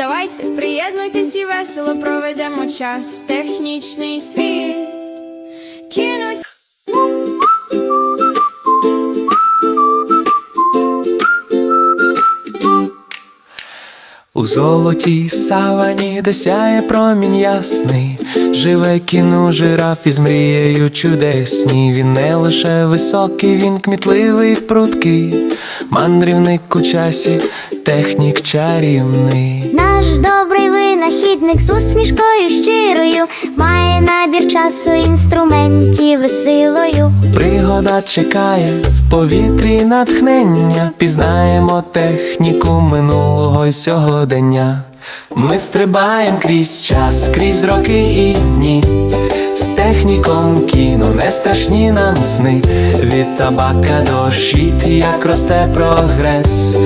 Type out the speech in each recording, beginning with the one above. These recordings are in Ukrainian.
Давайте приєднуйтесь і весело проведемо час. Технічний світ кинуть. У золотій савані, де сяє промінь ясний, живе кіно жираф із мрією чудесній. Він не лише високий, він кмітливий, пруткий, мандрівник у часі, технік чарівний. Наш добрий винахідник з усмішкою щирою має набір часу інструментів і силою. Пригода чекає в повітрі натхнення, пізнаємо техніку минулого й сьогодення. Ми стрибаємо крізь час, крізь роки і дні. З техніком кіно не страшні нам сни. Від табака до щит, як росте прогрес,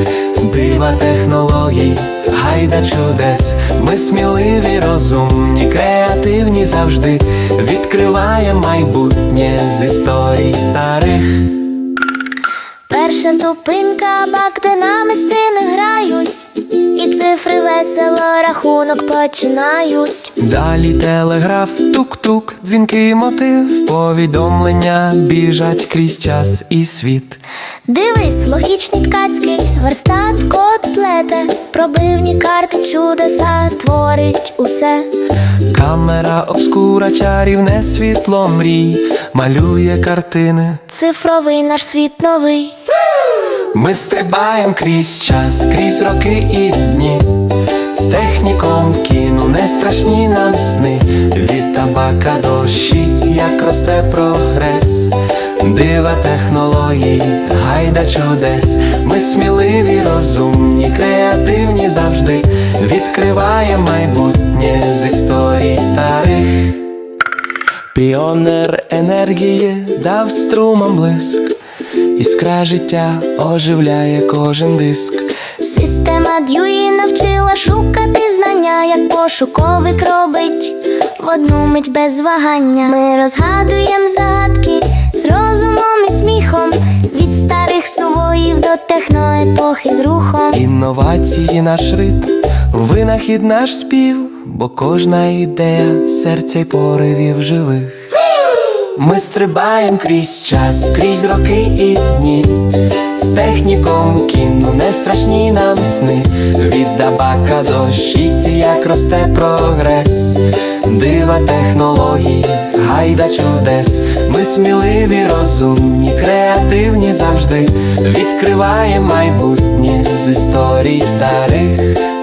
дива технологій, гайда чудес. Ми сміливі, розумні, креативні завжди. Відкриваємо майбутнє з історій старих. Перша зупинка, бак, де намистини грають, і цифри весело рахунок починають. Далі телеграф, тук-тук, дзвінкий мотив, повідомлення біжать крізь час і світ. Дивись, логічний ткацький верстат код плете, пробивні карти чудеса творить усе. Камера обскура, чарівне світло мрій, малює картини. Цифровий наш світ новий. Ми стрибаємо крізь час, крізь роки і дні. З техніком кіно не страшні нам сни. Від табака до щит, як росте прогрес. Дива технологій, гайда чудес. Ми сміливі, розумні, креативні завжди. Відкриваємо майбутнє з історій старих. Піонер енергії дав струмам блиск, іскра життя оживляє кожен диск. Система Дьюї навчила шукати знання, як пошуковик робить в одну мить без вагання. Ми розгадуємо загадки з розумом і сміхом, від старих сувоїв до техноепохи з рухом. Інновації наш ритм, винахід наш спів, бо кожна ідея серця й поривів живих. Ми стрибаємо крізь час, крізь роки і дні. З техніком кіно не страшні нам сни. Від табака до щиті, як росте прогрес. Дива технологій, гайда чудес. Ми сміливі, розумні, креативні завжди. Відкриваємо майбутнє з історій старих.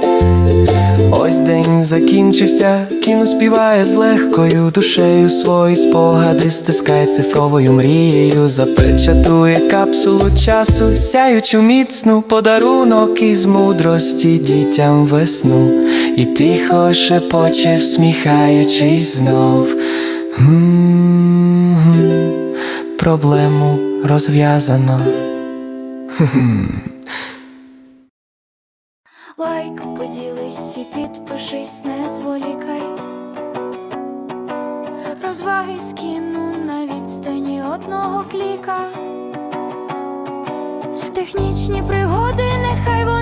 Ось день закінчився, кіно співає з легкою душею. Свої спогади, стискає цифровою мрією, запечатує капсулу часу, сяючу міцну подарунок із мудрості дітям весну, і тихо шепоче, всміхаючись знов. М-м-м, Проблему розв'язано. Лайк, поділись і підпишись, не зволікай. Розваги скину на відстані одного кліка. Технічні пригоди, нехай вони.